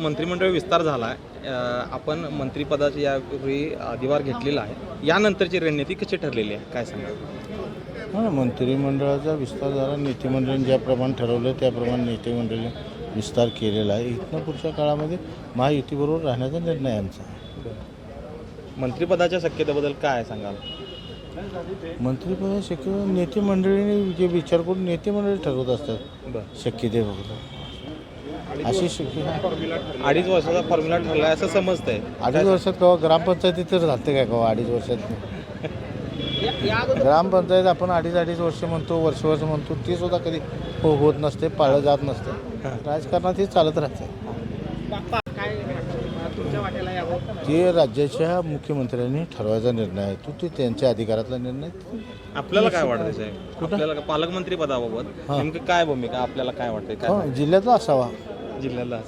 मंत्रिमंडळ विस्तार झाला आहे. आपण मंत्रिपदाची यापूर्वी अधिवार घेतलेला आहे. यानंतरची रणनीती कशी ठरलेली आहे? काय सांगा हा मंत्रिमंडळाचा विस्तार झाला. नीतिमंडळाने ज्याप्रमाणे ठरवलं त्याप्रमाणे नीतिमंडळाने विस्तार केलेला आहे. इथनं पुढच्या काळामध्ये महायुतीबरोबर राहण्याचा निर्णय आमचा मंत्रिपदाच्या शक्यतेबद्दल काय सांगाल? मंत्रिपद शक्य नेते मंडळीने जे विचार करून नेते मंडळी ठरवत असतात शक्यते बघतो अशी अडीच वर्षाचा फॉर्म्युला ठरला असं समजतंय. अडीच वर्षात केव्हा ग्रामपंचायतीत तर राहते काय केव्हा अडीच वर्षात? ग्रामपंचायत आपण अडीच अडीच वर्ष म्हणतो वर्ष वर्ष म्हणतो ते सुद्धा कधी हो होत नसते पाळलं जात नसते. राजकारणात हे चालत राहते. ते राज्याच्या मुख्यमंत्र्यांनी ठरवायचा निर्णय आहे तो ते त्यांच्या अधिकारातला निर्णय आपल्याला काय वाटतं साहेब? आपल्याला पालकमंत्री पदाबाबत नेमकं काय भूमिका आपल्याला काय वाटतंय? काय हो, जिल्ह्यातला असावा. जिल्ह्याला.